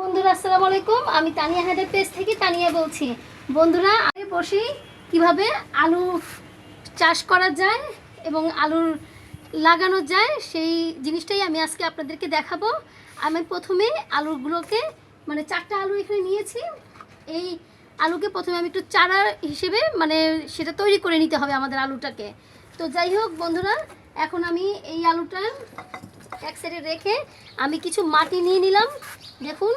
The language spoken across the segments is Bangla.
বন্ধুরা, আসসালামু আলাইকুম। আমি তানিয়া হায়দার পেজ থেকে তানিয়া বলছি। বন্ধুরা আমি বসি কীভাবে আলু চাষ করা যায় এবং আলুর লাগানো যায়, সেই জিনিসটাই আমি আজকে আপনাদেরকে দেখাবো। আমি প্রথমে আলুগুলোকে মানে চারটা আলু এখানে নিয়েছি। এই আলুকে প্রথমে আমি একটু চারা হিসেবে মানে সেটা তৈরি করে নিতে হবে আমাদের আলুটাকে। তো যাই হোক বন্ধুরা, এখন আমি এই আলুটা এক সাইডে রেখে আমি কিছু মাটি নিয়ে নিলাম। দেখুন,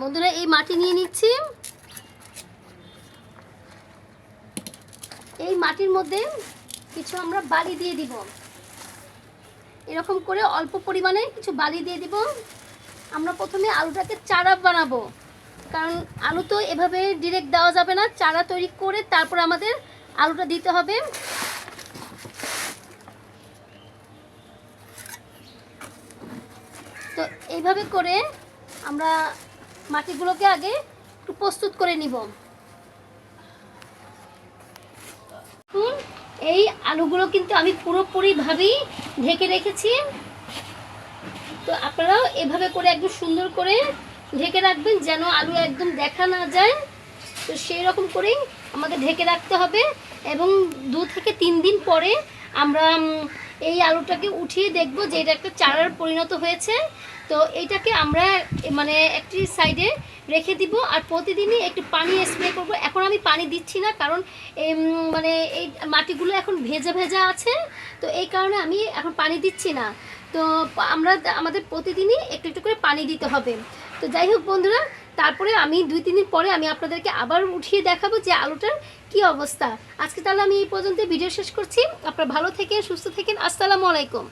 বন্ধুরা, এই মাটি নিয়ে নিচ্ছি। এই মাটির মধ্যে কিছু আমরা বালি দিয়ে দিব। এরকম করে অল্প পরিমাণে কিছু বালি দিয়ে দিব। আমরা প্রথমে আলুটাকে চারা বানাবো। কারণ আলু তো এভাবে ডিরেক্ট দেওয়া যাবে না। চারা তৈরি করে তারপর আমাদের আলুটা দিতে হবে। তো এইভাবে করে আমরা মাটিগুলোকে আগে একটু প্রস্তুত করে নিব। এই আলুগুলো কিন্তু আমি পুরোপুরিভাবেই ঢেকে রেখেছি। তো আপনারাও এভাবে করে একদম সুন্দর করে ঢেকে রাখবেন যেন আলু একদম দেখা না যায়। তো সেই রকম করেই আমাকে ঢেকে রাখতে হবে এবং দু থেকে তিন দিন পরে আমরা এই আলুটাকে উঠিয়ে দেখব যে এটা একটা চারার পরিণত হয়েছে। তো এইটাকে আমরা মানে একটি সাইডে রেখে দিব আর প্রতিদিনই একটু পানি স্প্রে করব। এখন আমি পানি দিচ্ছি না কারণ মানে এই মাটিগুলো এখন ভেজা ভেজা আছে। তো এই কারণে আমি এখন পানি দিচ্ছি না। তো আমরা, আমাদের প্রতিদিনই একটু একটু করে পানি দিতে হবে। তো যাই হোক বন্ধুরা তারপরে আমি দুই, তিন দিন পরে আমি আপনাদেরকে আবার উঠিয়ে দেখাবো যে আলুটার কি অবস্থা। আজকে তাহলে আমি এই পর্যন্ত ভিডিও শেষ করছি। আপনারা ভালো থেকে সুস্থ থাকেন। আসসালামু আলাইকুম।